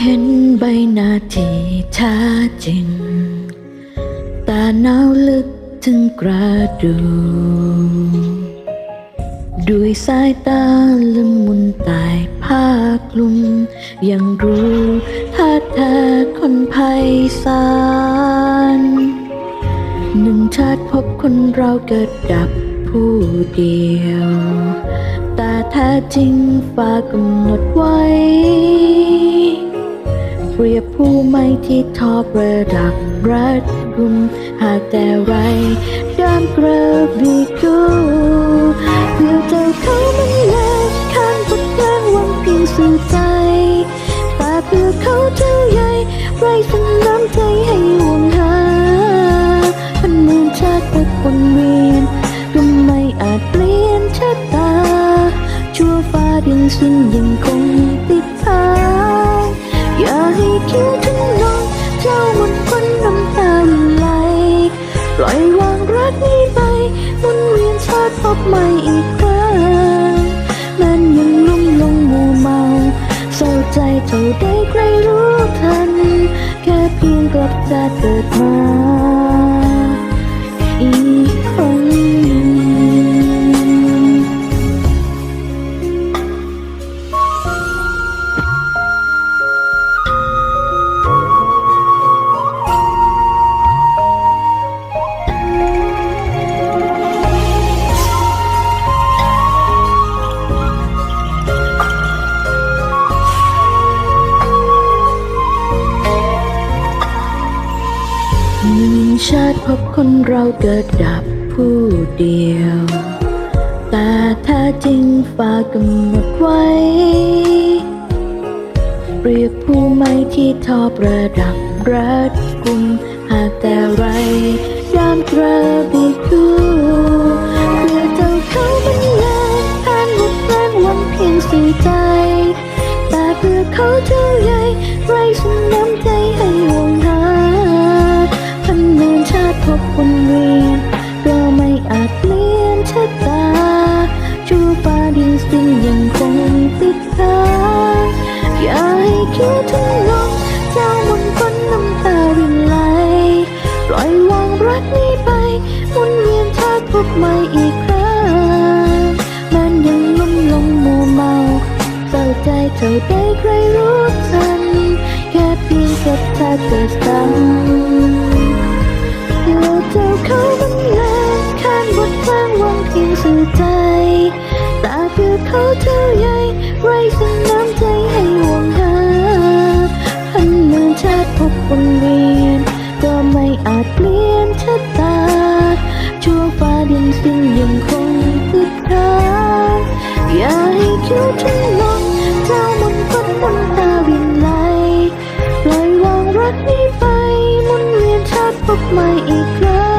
เห็นใบหน้าที่แท้จริง ตาหนาวลึกถึงกระดูกด้วยสายตาละมุนตายภาคลุม ยังรู้ท่าเธอคนภัยสารหนึ่งชาติพบคนเราเกิดดับผู้เดียวแต่แท้จริงฝากกำหนดไว้ เปรียบผู้ไม่ที่ทอประดับรัดกุม หากแต่ไรด้ามกระบีกูเพื่อเจ้าเขามันเล็กข้างพุดแกล้งหวังเพียงสื่อใจแต่เพื่อเขาเจ้าใหญ่ไรสันน้ำใจให้ห่วงหาพันหมื่นชาติเป็นวนเวียนก็ไม่อาจเปลี่ยนชะตาชั่วฟ้าดินสิ้นยัง ถึงนองเจ้าหมดคนน้ำตาไหลปล่อยวางรักนี้ไปมุนเวียนชาติพบใหม่อีกครั้งมันยังลุ่มลงมัวเมาเศร้าใจเท่าใดใครรู้ทัน แค่เพียงกลับจะเกิดมา ชาติพบคนเราเกิดดับผู้เดียว แต่แท้จริงฟ้ากำหนดไว้ เปรียบผู้ไม่ที่ทอประดับรัดกุมหากแต่ไรด้ามกระบีกูเพื่อเจ้าเขามันแลกผ่านหมดแรงวังเพียงสื่ใจ แต่เพื่อเขาเจ้าใหญ่ไรฉันน้ำใจ บวนเวียนก็ไม่อาจเปลี่ยนชะตาชั่ฟ้าดินสิ้นยังคงติดคาอย่าให้คิดถึงลมเจ้าหมุนพ้นน้ำตารินไหลปล่อยวางรักนี้ไปมุนเวียนชาติพบใหม่อีกครั้งมันยังลุ่มลงมัวเมาเศร้าใจเท่าใดใครรู้ทันแค่เพียงกับเธอเกิดซ้ำ ชื่ใจ แต่เพื่อเขาเท่าใหญ่ไรซึ่น้ำใจให้หวงหาพันเมืองชาติพบวนเวียน ก็ไม่อาจเปลี่ยนชะตา ชั่วฟ้าดินสิ้นยังคงคืดคราอย่าให้คิดถึงลงเจ้ามันก็น้ำตาวินไหลปล่อยวางรักนี้ไป มุนเวียนชาติพบใหม่อีกครั้ง